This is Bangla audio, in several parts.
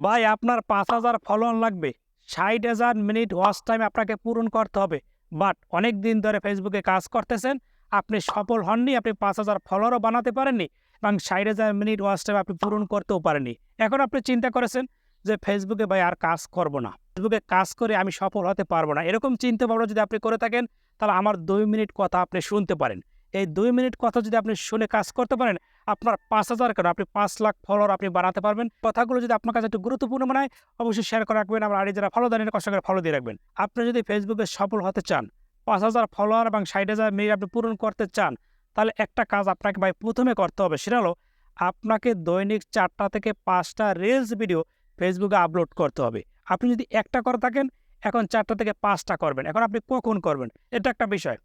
ভাই, আপনার পাঁচ হাজার ফলোয়ার লাগবে। ষাট হাজার মিনিট ওয়াচ টাইম আপনাকে পূরণ করতে হবে। বাট অনেক দিন ধরে ফেসবুকে কাজ করতেছেন, আপনি সফল হননি, আপনি পাঁচ হাজার ফলোয়ারও বানাতে পারেননি এবং ষাট হাজার মিনিট ওয়াচ টাইম আপনি পূরণ করতেও পারেননি। এখন আপনি চিন্তা করেছেন যে ফেসবুকে ভাই আর কাজ করব না। ফেসবুকে কাজ করে আমি সফল হতে পারব না। এরকম চিন্তা ভাবনা যদি আপনি করে থাকেন, তাহলে আমার দুই মিনিট কথা আপনি শুনতে পারেন। এই দুই মিনিট কথা যদি আপনি শুনে কাজ করতে পারেন আপনার পাঁচ হাজার কেন? আপনি পাঁচ লাখ ফলোয়ার আপনি বাড়াতে পারবেন। কথাগুলো যদি আপনার কাছে একটু গুরুত্বপূর্ণ মনে হয়, অবশ্যই শেয়ার করে রাখবেন। আমার আড়ি যারা ফলো দেন কষ্ট করে ফলো দিয়ে রাখবেন। আপনি যদি ফেসবুকে সফল হতে চান, পাঁচ হাজার ফলোয়ার এবং ষাট হাজার মেয়ে আপনি পূরণ করতে চান, তাহলে একটা কাজ আপনাকে ভাই প্রথমে করতে হবে, সেটা হলো আপনাকে দৈনিক চারটা থেকে পাঁচটা রিলস ভিডিও ফেসবুকে আপলোড করতে হবে। আপনি যদি একটা করে থাকেন, এখন চারটা থেকে পাঁচটা করবেন। এখন আপনি কখন করবেন? এটা একটা বিষয়।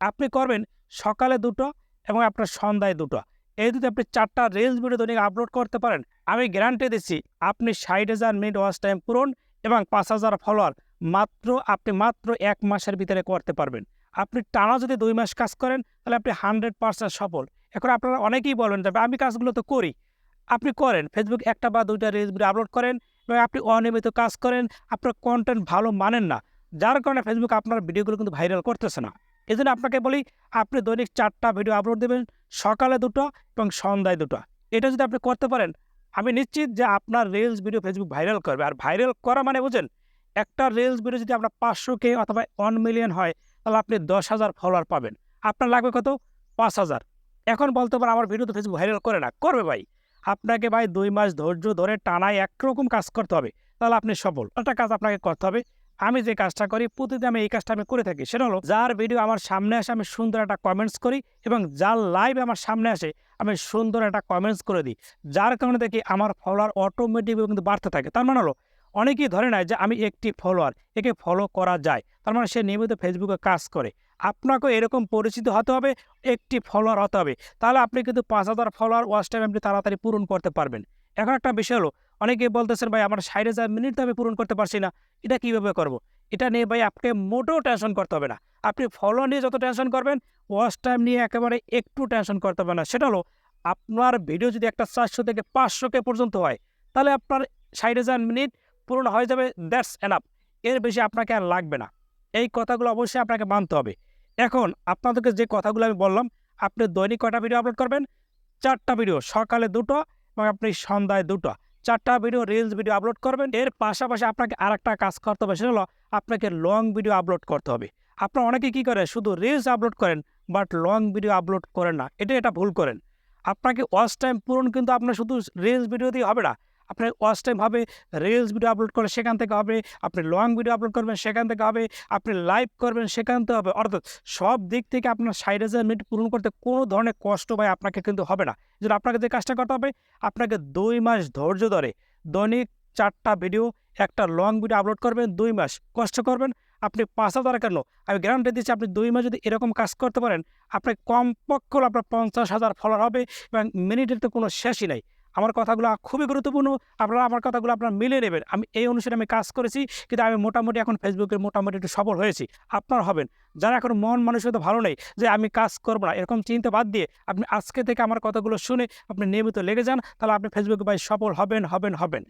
আপনি করবেন সকালে দুটো এবং আপনার সন্ধ্যায় দুটো। এই যদি আপনি চারটা রিলস ভিডিও দৈনিক আপলোড করতে পারেন। আমি গ্যারান্টি দিচ্ছি, আপনি ষাট হাজার মিনিট ওয়াচ টাইম পূরণ এবং পাঁচ হাজার ফলোয়ার মাত্র, আপনি মাত্র এক মাসের ভিতরে করতে পারবেন। আপনি টানা যদি দুই মাস কাজ করেন, তাহলে আপনি হান্ড্রেড পার্সেন্ট সফল। এখন আপনারা অনেকেই বলেন যে আমি কাজগুলো তো করি। আপনি করেন ফেসবুক একটা বা দুইটা রিলস ভিডিও আপলোড করেন এবং আপনি অনিয়মিত কাজ করেন, আপনার কন্টেন্ট ভালো মানেন না। যার কারণে ফেসবুক আপনার ভিডিওগুলো কিন্তু ভাইরাল করতেছে না। এই জন্য আপনাকে বলি, আপনি দৈনিক চারটা ভিডিও আপলোড দেবেন, সকালে দুটো এবং সন্ধ্যায় দুটো। এটা যদি আপনি করতে পারেন, আমি নিশ্চিত যে আপনার রিলস ভিডিও ফেসবুক ভাইরাল করবে। আর ভাইরাল করা মানে বুঝেন, একটা রিলস ভিডিও যদি আপনার পাঁচশো কে অথবা ওয়ান মিলিয়ন হয়, তাহলে আপনি দশ হাজার ফলোয়ার পাবেন। আপনার লাগবে কত? পাঁচ হাজার। এখন বলতে পারেন, আমার ভিডিও তো ফেসবুক ভাইরাল করে না। করবে ভাই। আপনাকে ভাই দুই মাস ধৈর্য ধরে টানায় একরকম কাজ করতে হবে। তাহলে আপনি সফল। একটা কাজ আপনাকে করতে হবে আমি যে কাজটা করি, প্রতিদিন আমি এই কাজটা আমি করে থাকি। সেটা হলো, যার ভিডিও আমার সামনে আসে, আমি সুন্দর একটা কমেন্টস করি এবং যার লাইভ আমার সামনে আসে, আমি সুন্দর একটা কমেন্টস করে দিই। যার কারণে দেখি আমার ফলোয়ার অটোমেটিকভাবে কিন্তু বাড়তে থাকে। তার মানে হলো, অনেকেই ধরে নেয় যে আমি একটি ফলোয়ার একে ফলো করা যায়। তার মানে সে নিয়মিত ফেসবুকে কাজ করে। আপনাকেও এরকম পরিচিত হতে হবে, একটি ফলোয়ার হতে হবে। তাহলে আপনি কিন্তু পাঁচ হাজার ফলোয়ার ওয়াচ টাইম আপনি তাড়াতাড়ি পূরণ করতে পারবেন। এখন একটা বিষয় হলো অনেকে বলতেছেন, ভাই, আমার ষাট হাজার মিনিট তো আমি পূরণ করতে পারছি না। এটা কীভাবে করব। এটা নিয়ে, ভাই আপনাকে মোটেও টেনশন করতে হবে না। আপনি ফলো নিয়ে যত টেনশন করবেন ওয়াচ টাইম নিয়ে একেবারে একটু টেনশন করতে হবে না। সেটা হলো, আপনার ভিডিও যদি একটা চারশো থেকে পাঁচশো কে পর্যন্ত হয়, তাহলে আপনার ষাট হাজার মিনিট পূরণ হয়ে যাবে দ্যাটস এনাফ এর বেশি আপনাকে আর লাগবে না। এই কথাগুলো অবশ্যই আপনাকে মানতে হবে। এখন আপনাদেরকে যে কথাগুলো আমি বললাম, আপনি দৈনিক কটা ভিডিও আপলোড করবেন? চারটা ভিডিও সকালে দুটো এবং আপনি সন্ধ্যায় দুটো। চারটা ভিডিও রিলস ভিডিও আপলোড করবেন। এর পাশাপাশি আপনাকে আর একটা কাজ করতে হবে, সেটা হলো আপনাকে লং ভিডিও আপলোড করতে হবে। আপনারা অনেকে কি করে, শুধু রিলস আপলোড করেন বাট লং ভিডিও আপলোড করেন না। এটা এটা ভুল করেন। আপনাকে ওয়াচ টাইম পূরণ কিন্তু আপনার শুধু রিলস ভিডিও দিয়ে হবে না। আপনার ওয়াচ টাইম হবে রিলস ভিডিও আপলোড করলে সেখান থেকে হবে, আপনি লং ভিডিও আপলোড করবেন সেখান থেকে হবে, আপনি লাইভ করবেন সেখান থেকে হবে। অর্থাৎ সব দিক থেকে আপনার ষাট হাজার মিনিট পূরণ করতে কোনো ধরনের কষ্ট ভাই আপনাকে কিন্তু হবে না। যেন আপনাকে যে কাজটা করতে হবে, আপনাকে দুই মাস ধৈর্য ধরে দৈনিক চারটা ভিডিও একটা লং ভিডিও আপলোড করবেন, দুই মাস কষ্ট করবেন। আপনি পাঁচ হাজার কেন? আমি গ্যারান্টি দিচ্ছি আপনি দুই মাস যদি এরকম কাজ করতে পারেন আপনি কমপক্ষ হলে আপনার পঞ্চাশ হাজার ফলোয়ার হবে এবং মিনিটের তো কোনো শেষই নাই। আমার কথাগুলো খুবই গুরুত্বপূর্ণ, আপনারা আমার কথাগুলো আপনারা মিলে নেবেন। আমি এই অনুসারে আমি কাজ করেছি, কিন্তু আমি মোটামুটি এখন ফেসবুকে মোটামুটি একটু সফল হয়েছি। আপনার হবেন, যারা এখন মন মানুষের তো ভালো নেই, যে আমি কাজ করব না, এরকম চিন্তা বাদ দিয়ে আপনি আজকে থেকে আমার কথাগুলো শুনে আপনি নিয়মিত লেগে যান, তাহলে আপনি ফেসবুকে ভাই সফল হবেন হবেন হবেন।